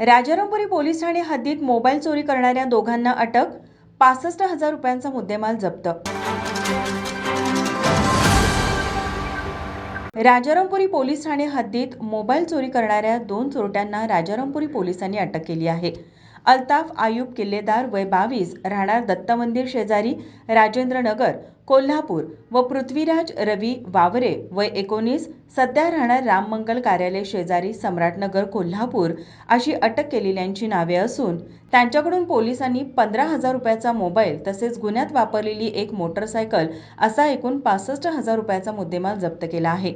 Rajarampuri police ठाणे हद्दीत mobile चोरी करणाऱ्या दोघांना अटक पासष्ट हजार रुपयांचा मुद्देमाल जप्त. राजारामपुरी पोलीस ठाणे हद्दीत मोबाईल चोरी करणाऱ्या दोन चोरट्यांना राजारामपुरी पोलिसांनी अटक केली आहे. अल्ताफ आयुब किल्लेदार वय बावीस राहणार दत्त मंदिर शेजारी राजेंद्र नगर कोल्हापूर व पृथ्वीराज रवी वावरे वय एकोणीस सध्या राहणार राममंगल कार्यालय शेजारी सम्राटनगर कोल्हापूर अशी अटक केलेल्यांची नावे असून त्यांच्याकडून पोलिसांनी पंधरा हजार रुपयाचा मोबाईल तसेच गुन्ह्यात वापरलेली एक मोटरसायकल असा एकूण पासष्ट हजार रुपयाचा मुद्देमाल जप्त केला आहे.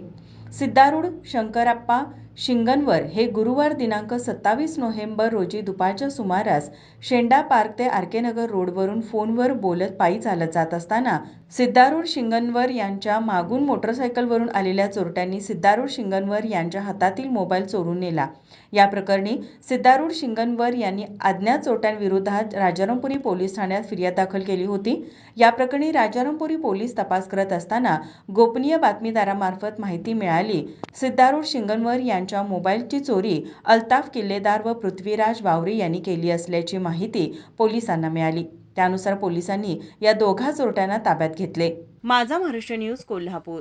सिद्धारूढ शंकरप्पा शिंगणवर हे गुरुवार दिनांक सत्तावीस नोव्हेंबर रोजी दुपारच्या सुमारास शेंडा पार्क ते आरकेनगर रोडवरून फोनवर बोलत पायी चालत जात असताना सिद्धारूढ शिंगणवर यांच्या मागून मोटरसायकलवरून आलेल्या चोरट्यांनी सिद्धारूढ शिंगणवर यांच्या हातातील मोबाईल चोरून नेला. या प्रकरणी सिद्धारूढ शिंगणवर यांनी अज्ञात चोरट्यांविरोधात राजारामपुरी पोलीस ठाण्यात फिर्याद दाखल केली होती. या प्रकरणी राजारामपुरी पोलीस तपास करत असताना गोपनीय बातमीदारामार्फत माहिती मिळाली. सिद्धारूढ शिंगणवर यांच्या मोबाईलची चोरी अल्ताफ किल्लेदार व पृथ्वीराज वावरे यांनी केली असल्याची माहिती पोलिसांना मिळाली. त्यानुसार पोलिसांनी या दोघा चोरट्यांना ताब्यात घेतले. माझा महाराष्ट्र न्यूज कोल्हापूर.